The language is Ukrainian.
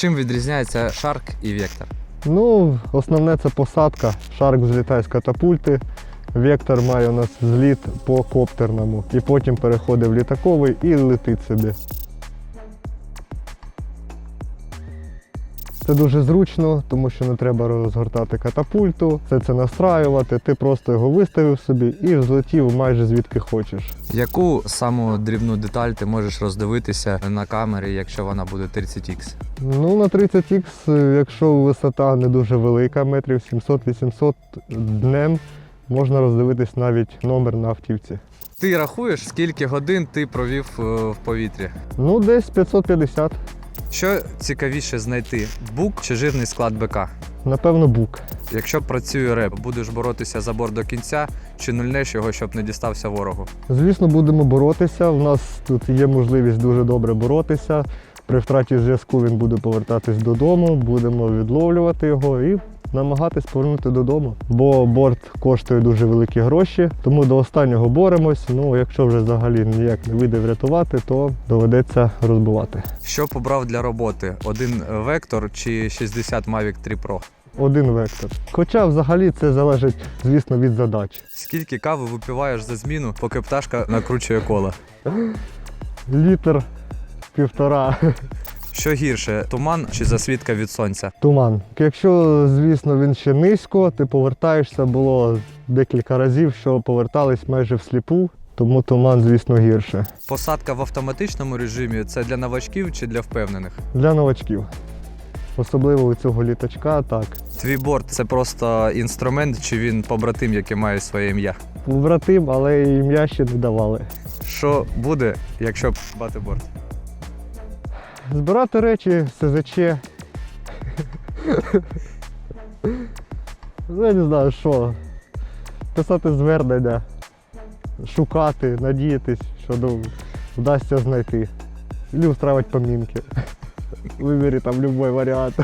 Чим відрізняється шарк і вектор? Ну, основне це посадка. Шарк злітає з катапульти. Вектор має у нас зліт по коптерному. І потім переходить в літаковий і летить собі. Це дуже зручно, тому що не треба розгортати катапульту, все це настраювати. Ти просто його виставив собі і взлетів майже звідки хочеш. Яку саму дрібну деталь ти можеш роздивитися на камері, якщо вона буде 30х? Ну, на 30х, е, якщо висота не дуже велика, метрів 700-800 днем, можна роздивитись навіть номер на автівці. Ти рахуєш, скільки годин ти провів е, в повітрі? Ну, десь 550, Що цікавіше знайти: бук чи жирний склад БК? напевно, бук. Якщо працює реп, будеш боротися за борт до кінця чи нульнеш його, щоб не дістався ворогу? Звісно, будемо боротися. У нас тут є можливість дуже добре боротися. При втраті зв'язку він буде повертатись додому, будемо відловлювати його і намагатись повернути додому. Бо борт коштує дуже великі гроші, тому до останнього боремось. Ну, якщо вже взагалі ніяк не вийде врятувати, то доведеться розбивати. Що побрав для роботи? Один вектор чи 60 Mavic 3 Pro? Один вектор. Хоча взагалі це залежить, звісно, від задач. Скільки кави випиваєш за зміну, поки пташка накручує коло? Літр півтора Що гірше, туман чи засвідка від сонця? туман. Якщо, звісно, він ще низько, ти повертаєшся, було декілька разів, що повертались майже всліпу, тому туман, звісно, гірше. Посадка в автоматичному режимі це для новачків чи для впевнених? Для новачків. Особливо у цього літачка, так. Твій борт це просто інструмент, чи він побратим, який має своє ім'я? Побратим, але ім'я ще не давали. Що буде, якщо бати борт? Збирати речі, СЗЧ. Ну, я не знаю, що. Писати звернення, шукати, надіятись, що ну, вдасться знайти. Или устраивать поминки. Вибери там любой варіант.